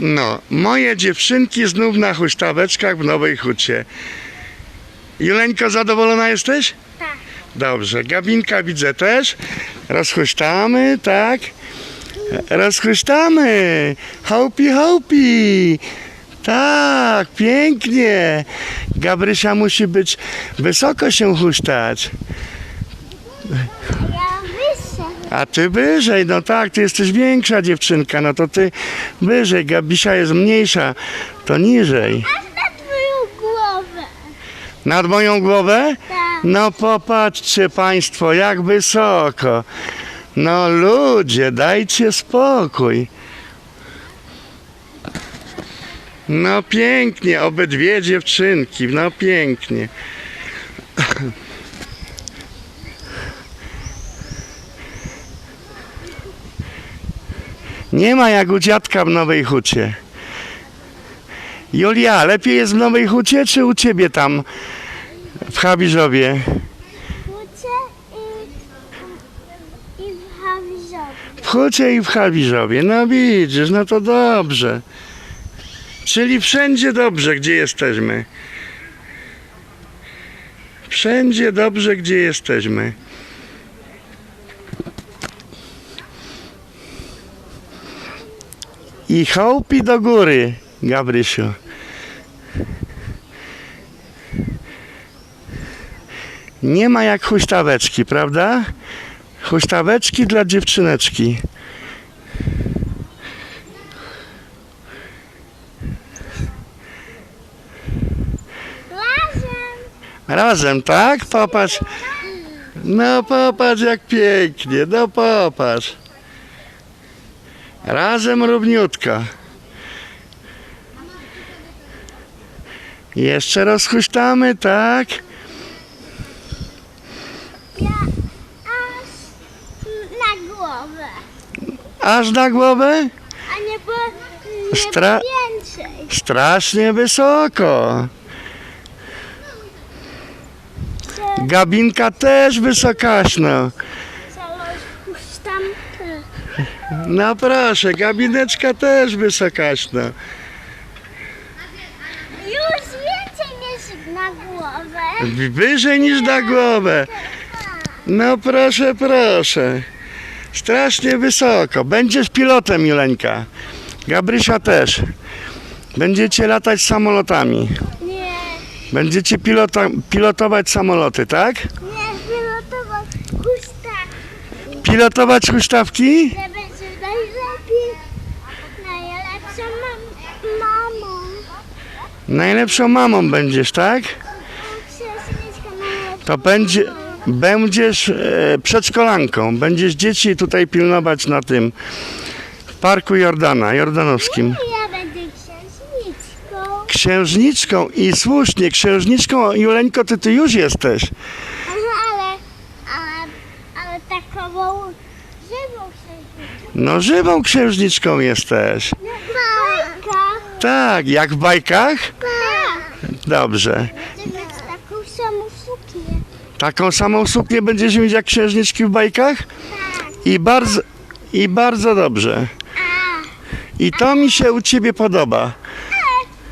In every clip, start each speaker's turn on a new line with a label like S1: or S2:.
S1: No, moje dziewczynki znów na huśtaweczkach w Nowej Hucie. Juleńko, zadowolona jesteś?
S2: Tak.
S1: Dobrze, Gabinka widzę też. Rozhuśtamy, tak? Rozhuśtamy. Hopi, hopi. Tak, pięknie. Gabrysia musi być wysoko się huśtać. A ty wyżej, no tak, ty jesteś większa dziewczynka, no to ty wyżej. Gabisia jest mniejsza, to niżej.
S2: Aż na twoją głowę.
S1: Nad moją głowę?
S2: Tak.
S1: No popatrzcie Państwo, jak wysoko. No ludzie, dajcie spokój. No pięknie, obydwie dziewczynki, no pięknie. Nie ma jak u dziadka w Nowej Hucie. Julia, lepiej jest w Nowej Hucie, czy u Ciebie tam w Habirzowie?
S2: W
S1: Hucie i w Habirzowie. No widzisz, no to dobrze. Czyli wszędzie dobrze, gdzie jesteśmy. Wszędzie dobrze, gdzie jesteśmy. I hołpi do góry, Gabrysiu. Nie ma jak huśtaweczki, prawda? Huśtaweczki dla dziewczyneczki.
S2: Razem.
S1: Razem, tak? Popatrz. No popatrz jak pięknie, no popatrz. Razem równiutko. Jeszcze rozhuśtamy, tak?
S2: Ja aż na głowę.
S1: Aż na głowę?
S2: A nie po nie
S1: Stra-
S2: więcej.
S1: Strasznie wysoko. Gabinka też wysokaśno. No proszę, gabineczka też wysokaśno.
S2: Już więcej niż na głowę.
S1: Wyżej niż na głowę. No proszę, proszę. Strasznie wysoko. Będziesz pilotem, Juleńka. Gabrysia też. Będziecie latać samolotami.
S2: Nie,
S1: Będziecie pilota, pilotować samoloty, tak?
S2: nie, wylotować puszta.
S1: Pilotować huśtawki?
S2: że będzie najlepiej, najlepszą mam, mamą.
S1: Najlepszą mamą będziesz, tak? To będzie, będziesz e, przedszkolanką. Będziesz dzieci tutaj pilnować na tym Parku Jordana, Jordanowskim.
S2: Ja będę księżniczką.
S1: Księżniczką i słusznie, księżniczką, Juleńko, ty, ty już jesteś.
S2: Aha, ale, ale, ale taką żywą księżniczką.
S1: No żywą księżniczką jesteś. Tak, jak w bajkach?
S2: Tak.
S1: Dobrze.
S2: Taką samą suknię.
S1: Taką samą suknię będziesz mieć jak księżniczki w bajkach?
S2: Tak.
S1: I bardzo, i bardzo dobrze. I to mi się u ciebie podoba.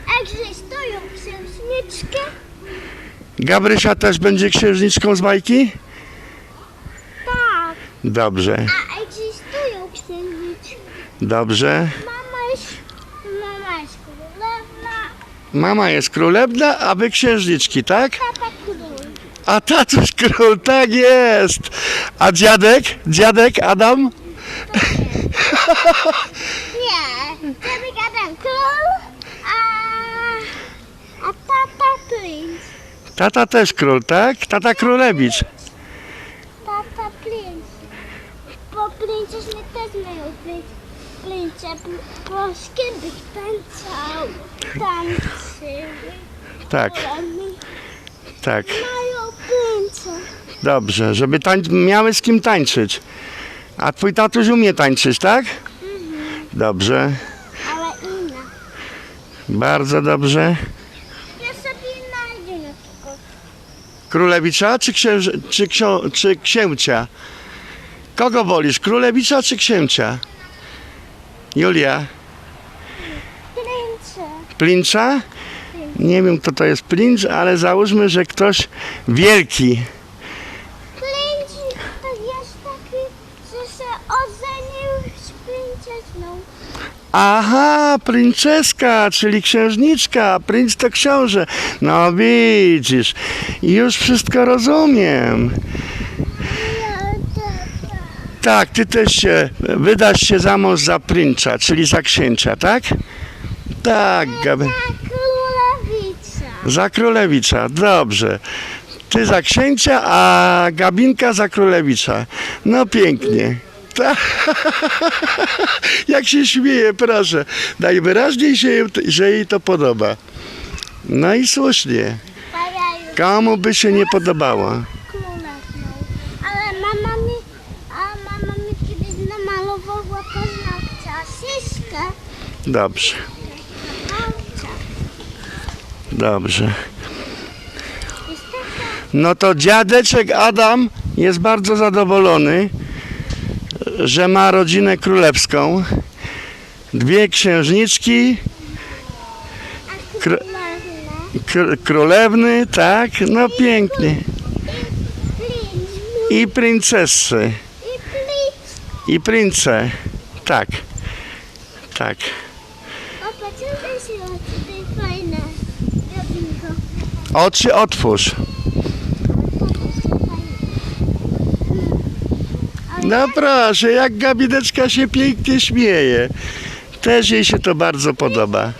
S2: a gdzie stoją księżniczkę?
S1: Gabrysia też będzie księżniczką z bajki?
S2: Tak.
S1: Dobrze,
S2: A, gdzie stoją księżniczki?
S1: dobrze.
S2: Mama jest, mama jest królewna,
S1: Mama jest królewna, a wy księżniczki, tak? A tatuś król, tak jest. A dziadek? Dziadek Adam?
S2: Nie, wtedy gadam król, a, a tata princ.
S1: Tata też król, tak? Tata królewicz.
S2: Tata princ. Bo princeśnie też mają być prince, bo z kim byś tańczał, tańczyły.
S1: Tak, tak.
S2: mają prince.
S1: Dobrze, żeby tań- miały z kim tańczyć. A twój tatuś umie tańczyć, tak? Dobrze,
S2: Ale inna.
S1: bardzo dobrze.
S2: Ja sobie znajdę na przykład.
S1: Królewicza czy, księży- czy, ksio- czy księcia? Kogo wolisz, królewicza czy księcia? Julia, Plincza? Nie wiem, kto to jest plincz, ale załóżmy, że ktoś wielki.
S2: Klincz to jest taki, że się ożenił z princesną.
S1: Aha, princeska, czyli księżniczka, princ to książę. No widzisz, już wszystko rozumiem. Tak, ty też się, wydasz się za mąż za princza, czyli za księcia, tak? Tak, Gabi.
S2: Ta królewica.
S1: Za królewicza, dobrze. Ty za księcia, a Gabinka za królewicza. No pięknie. Ta- Jak się śmieje, proszę. Najwyraźniej się, że jej to podoba. No i słusznie. Komu by się nie podobało?
S2: królewną. Ale mama mi, a mama mi kiedyś namalowała paznokcia. Siśkę.
S1: Dobrze, dobrze. No to dziadeczek Adam jest bardzo zadowolony, że ma rodzinę królewską. Dwie księżniczki,
S2: królewna.
S1: kr- królewny, tak, no pięknie. I princesy,
S2: i
S1: prince, tak, tak. Oczy otwórz. No proszę, jak gabineczka się pięknie śmieje. Też jej się to bardzo podoba.
S2: Ja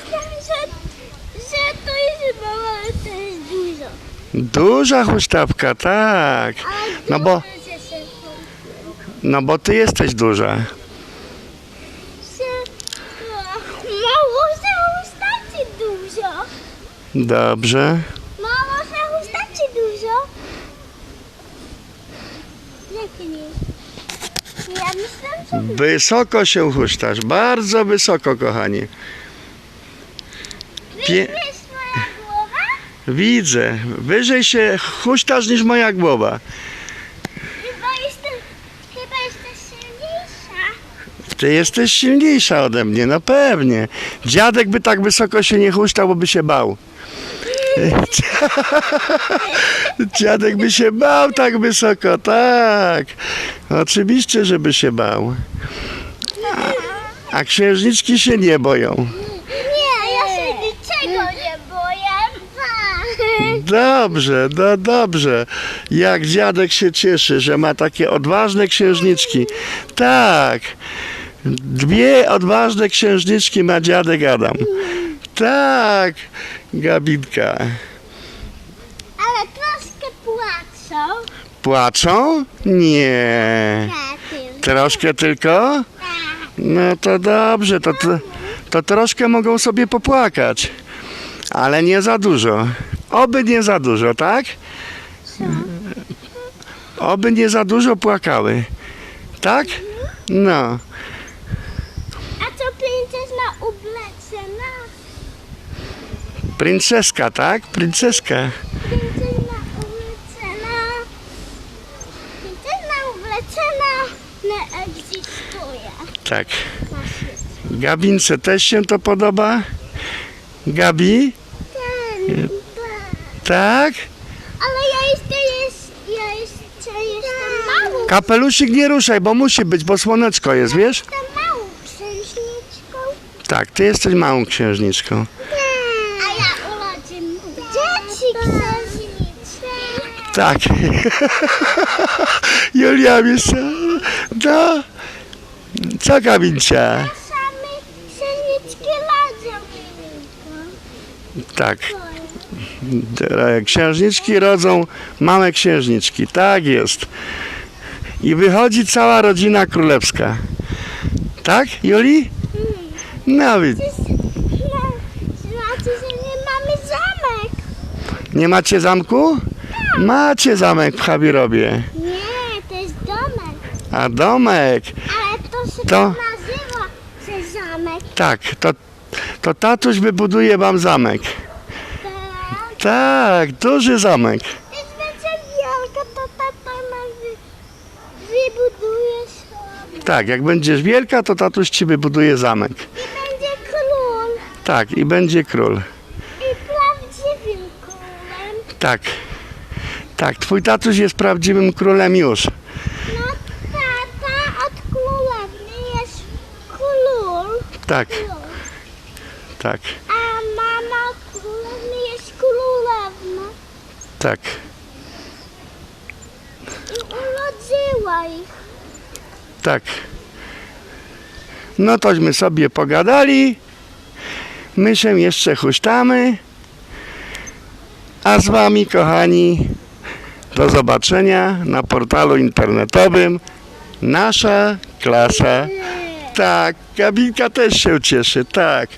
S2: myślałam, że, że to jest mała, ale to jest dużo.
S1: Duża huśtawka, tak. No bo- No bo ty jesteś duża.
S2: że mało się wystarczy dużo.
S1: Dobrze.
S2: Mało się wystarczy dużo. Jak nie? Ja myślałam, że
S1: Wysoko się huśtasz, bardzo wysoko, kochanie. Pie-
S2: widzisz moja głowa?
S1: Widzę, wyżej się huśtasz niż moja głowa.
S2: Chyba jestem, chyba jestem silniejsza.
S1: Ty jesteś silniejsza ode mnie, no pewnie. Dziadek by tak wysoko się nie huśtał, bo by się bał. Dziadek by się bał tak wysoko, tak. Oczywiście, żeby się bał. A księżniczki się nie boją.
S2: Nie, ja się niczego nie boję.
S1: Dobrze, no dobrze. Jak dziadek się cieszy, że ma takie odważne księżniczki. Tak. Dwie odważne księżniczki ma dziadek Adam. Tak, Gabinka.
S2: Ale troszkę płaczą.
S1: Płaczą? Nie. Troszkę tylko? No to dobrze, to, to, to troszkę mogą sobie popłakać. Ale nie za dużo. Oby nie za dużo, tak? Oby nie za dużo płakały. Tak? No.
S2: A co princesna ubleczona?
S1: Princeska, tak? Princeska.
S2: Princesna ubleczona. Princesna ubleczona nie egzystuje.
S1: Tak. Gabince też się to podoba? Gabi?
S2: Ten,
S1: Tak?
S2: Ale ja jeszcze jest, ja jeszcze jestem małą,
S1: Kapelusik nie ruszaj, bo musi być, bo słoneczko jest, wiesz?
S2: jestem małą księżniczką.
S1: Tak, ty jesteś małą księżniczką.
S2: A ja urodzę dzieci księżniczki.
S1: Tak. Julia jeszcze. No. Co
S2: rodzą.
S1: Tak. Księżniczki rodzą małe księżniczki. Tak jest. I wychodzi cała rodzina królewska. Tak, Juli? No wi-
S2: Znaczy, że nie mamy zamek.
S1: nie macie zamku? Macie zamek w Habirobie.
S2: Nie, to jest domek.
S1: A domek?
S2: Ale to się
S1: To-
S2: nazywa, że zamek.
S1: Tak, to, to tatuś wybuduje wam zamek.
S2: Tak.
S1: Tak, duży zamek.
S2: Będzie wielka, to tata wybuduje sobie.
S1: Tak, jak będziesz wielka, to tatuś ci wybuduje zamek.
S2: I będzie król.
S1: Tak, i będzie król.
S2: I prawdziwym królem.
S1: Tak. Tak, twój tatuś jest prawdziwym królem już.
S2: No tata od królewny jest król.
S1: Tak,
S2: król.
S1: tak,
S2: A mama od królewny jest królewna.
S1: tak.
S2: I urodziła ich.
S1: Tak. No tośmy sobie pogadali. My się jeszcze huśtamy. A z wami, kochani, do zobaczenia na portalu internetowym Nasza klasa. Tak, Gabinka też się cieszy, tak.